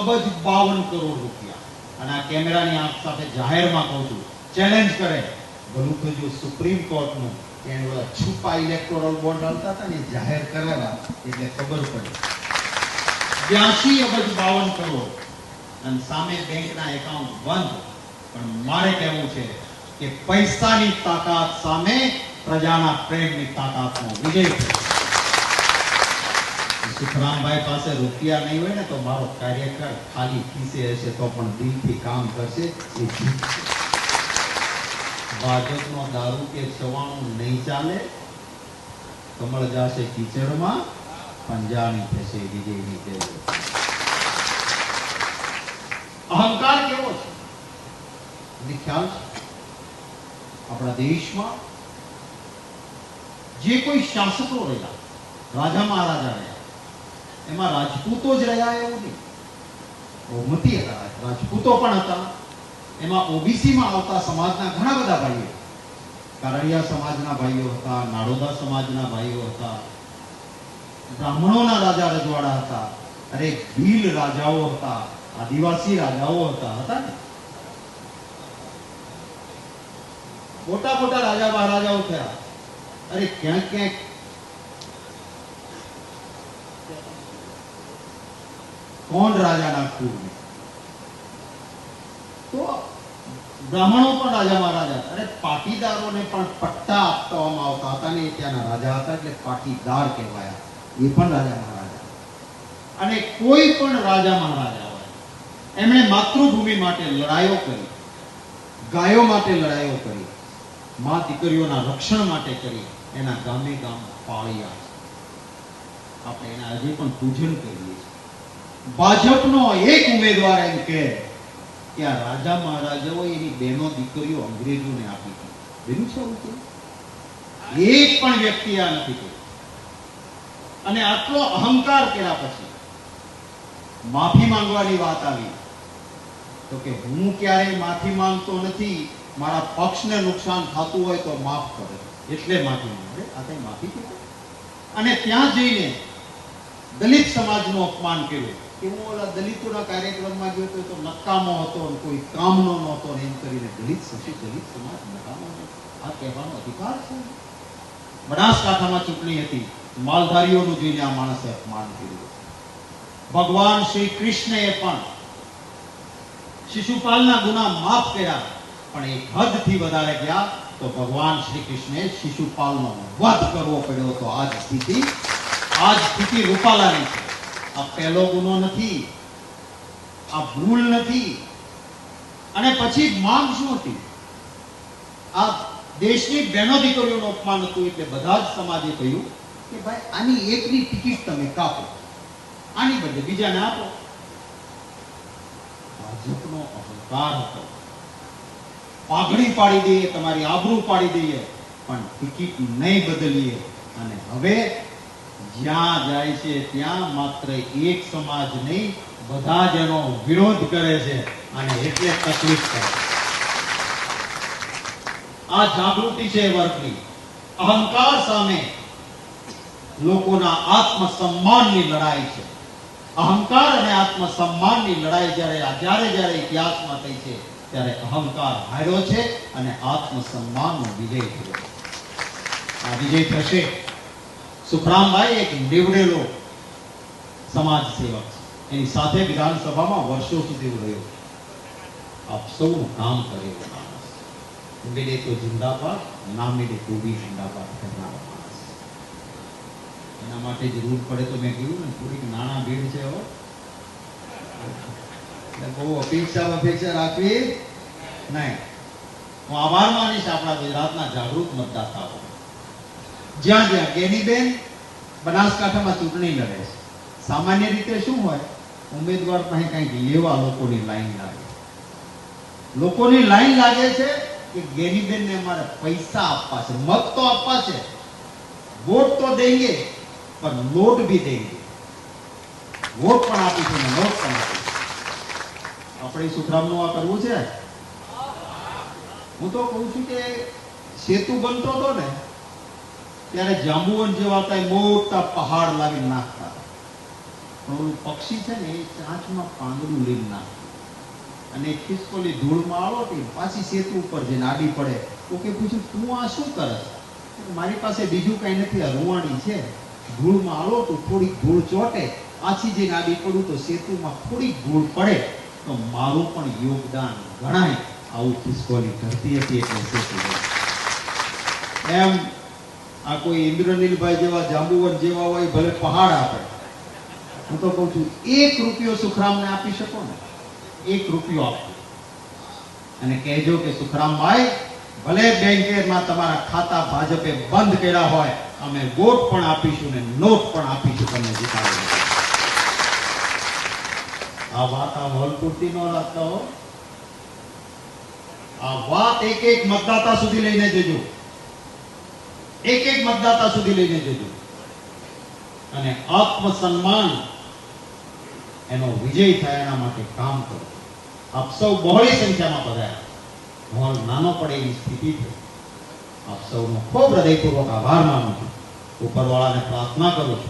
અબજ બાવન કરોડ રૂપિયા. અને આ કેમેરાની આંખ સાથે જાહેરમાં કહું છું ચેલેન્જ કરે. ભલું થયું સુપ્રીમ કોર્ટનું એને બધા છુપા ઇલેક્ટોરલ બોન્ડ આવતા હતા ને જાહેર કરેલા, એટલે ખબર પડી. બ્યાસી અબજ બાવન કરોડ. અને સામે બેંકના એકાઉન્ટ બંધ. પણ મારે કહેવું છે કે પૈસાની તાકાત સામે પ્રજાના પ્રેમની તાકાતનો વિજય થયો. સુખરામભાઈ પાસે રૂપિયા નહીં હોય ને તો મારો કાર્યકર ખાલી ખીસે હશે તો પણ દિલથી કામ કરશે એ જીતશે ભાજપનો દારૂ કે ચવાણું નહીં ચાલે, કમળ જાશે કીચડમાં પંજાની થશે વિજયની જરૂર અહંકાર કેવો છે? મને ખ્યાલ છે? આપણા દેશમાં જે કોઈ શાસકો રહ્યા, રાજા મહારાજા રહ્યા એમાં રાજપૂતો જ રહ્યા એવું નહીં. બહુમતી હતા, રાજપૂતો પણ હતા. એમાં ઓબીસી માં આવતા સમાજના ઘણા બધા ભાઈઓ કારડિયા સમાજના ભાઈઓ હતા, નાડોદા સમાજના ભાઈઓ હતા, બ્રાહ્મણોના રાજા રજવાડા હતા, અરે ભીલ રાજાઓ હતા, આદિવાસી રાજાઓ હતા હતા ને? મોટા મોટા રાજા મહારાજાઓ થયા. અરે ક્યાંક ક્યાંક કોણ રાજાના કુળને તો બ્રાહ્મણો પણ રાજા મહારાજા અરે પાટીદારોને પણ પટ્ટા આપવામાં આવતા હતા ને ત્યાંના રાજા હતા એટલે પાટીદાર કહેવાયા. એ પણ રાજા મહારાજા અને કોઈ પણ રાજા મહારાજા હોય. એમણે માતૃભૂમિ માટે લડાઈઓ કરી, ગાયો માટે લડાઈઓ કરી, મા દીકરીઓના રક્ષણ માટે કરી, એના ગામે ગામ પાળ્યા. આપણે એના હજી પણ પૂજન કરીએ છીએ. ભાજપનો એક ઉમેદવાર એમ કે આ રાજા મહારાજાઓ એની બહેનો દીકરીઓ અંગ્રેજોને આપી હતી. બેનું છે એક પણ વ્યક્તિ આ નથી કહ્યું અને આટલો અહંકાર કર્યા પછી માફી માંગવાની વાત આવી. તો કે હું ક્યારેય માફી માંગતો નથી, મારા પક્ષને નુકસાન થતું હોય તો માફ કરે. એટલે માફી માંગે. આ કઈ માફી? અને ત્યાં જઈને દલિત સમાજનું અપમાન કર્યું. કે હું ઓલા દલિતોના કાર્યક્રમમાં ગયો હતો તો નકામો હતો ને કોઈ કામનો નહોતો ને એમ કરીને દલિત પછી દલિત સમાજ નકામો આ કહેવાનો અધિકાર છે. બનાસકાંઠામાં ચૂંટણી હતી. માલધારીઓનું જોઈને આ માણસે અપમાન કર્યું. ભગવાન શ્રી કૃષ્ણએ પણ શિશુપાલના ગુના માફ કર્યા. પણ એ હદથી વધારે ગયા તો ભગવાન શ્રી કૃષ્ણે શિશુપાલનો વધ કરવો પડ્યો હતો આ સ્થિતિ આ સ્થિતિ રૂપાલાની છે. આ પહેલો ગુનો નથી, આ ભૂલ નથી. અને પછી માંગ શું હતી? આ દેશની બહેનો દીકરીઓનું અપમાન હતું એટલે બધા જ સમાજે કહ્યું કે ભાઈ, આની એકની ટિકિટ તમે કાપો, આની બદલે બીજાને આપો. ભાજપનો અહંકાર હતો. પાઘડી પાડી દઈએ, તમારી આબરૂ પાડી દઈએ, પણ ટિકિટ નહીં બદલીએ. અને હવે જ્યાં જાય છે, ત્યાં માત્ર એક સમાજ નહીં બધા જ એનો વિરોધ કરે છે અને એટલે તકલીફ થાય આ જાગૃતિ છે વર્ગની. અહંકાર સામે લોકોના આત્મસન્માનની લડાઈ છે. અહંકાર અને આત્મસન્માનની લડાઈ જ્યારે જ્યારે જ્યારે ઇતિહાસમાં થઈ છે, ત્યારે અહંકાર હાર્યો છે અને આત્મસન્માનનો વિજય થયો આ વિજય થશે. સુખરામભાઈ એક નીવડેલો સમાજ સેવક એની સાથે વિધાનસભામાં વર્ષો સુધી રહ્યો આપ સૌનું કામ કરેલો મિલે તો જિંદાબાદ ના મિલે તો બી જિંદાબાદ કરનારો એના માટે જરૂર પડે તો મેં કીધું ને, થોડીક નાણાં ભીડ છે હો. બહુ અપેક્ષા અપેક્ષા રાખવી નહીં. હું આભાર માનીશ આપણા ગુજરાતના જાગૃત મતદાતાઓ. જ્યાં જ્યાં ગેનીબેન બનાસકાંઠામાં ચૂંટણી લડે છે. સામાન્ય રીતે શું હોય? ઉમેદવાર પાસે કંઈક લેવા લોકોની લાઈન લાગે. લોકોની લાઈન લાગે છે કે ગેનીબેનને અમારે પૈસા આપવા છે. મત તો આપવા છે. વોટ તો દેંગે, પણ લોટ ભી દેંગે. વોટ પણ આપીશું ને નોટ પણ આપીશું આપણે સુખરામનું આ કરવું છે? હું તો કહું છું કે સેતુ બનતો હતો ને ત્યારે જાંબુવન જેવા કઈ મોટા પહાડ લાવી નાખતા પણ પક્ષી છે ને, એ ચાંચમાં પાંદડું લઈને નાખતું અને ખિસકોલી ધૂળમાં આલોટી પાછી સેતુ ઉપર જઈને આડી પડે. તો કે પૂછ્યું, તું આ શું કરસ મારી પાસે બીજું કઈ નથી, આ રૂવાણી છે. ધૂળમાં આવો તો થોડીક ધૂળ ચોટે. પાછી જઈને આડી પડું તો સેતુમાં થોડીક ધૂળ પડે. તો મારું પણ યોગદાન ગણાય. આવું ખિસકોલી ધરતી હતી એટલે સેતુ એમ આ કોઈ ઇન્દ્રનીલભાઈ જેવા જાંબુવન જેવા હોય, ભલે પહાડ આપે. હું તો કહું છું, એક રૂપિયો સુખરામને આપી શકો ને? એક રૂપિયો આપો. અને કહેજો કે સુખરામભાઈ ભલે બેંકેમાં તમારા ખાતા ભાજપે બંધ કર્યા હોય, અમે વોટ પણ આપીશું ને નોટ પણ આપીશું તમને જીતાડી આ વાત આ હોલ પૂરતી ન લાગતા હો. આ વાત એક એક મતદાતા સુધી લઈને જજો. એક એક મતદાતા સુધી લઈને જજો. અને આત્મસન્માન એનો વિજય થાય એના માટે કામ કરો. આપ સૌ બહોળી સંખ્યામાં પધાર્યા. મોલ નાનો પડે એવી સ્થિતિ છે. આપ સૌનો ખૂબ હૃદયપૂર્વક આભાર માનું છું. ઉપરવાળાને પ્રાર્થના કરું છું.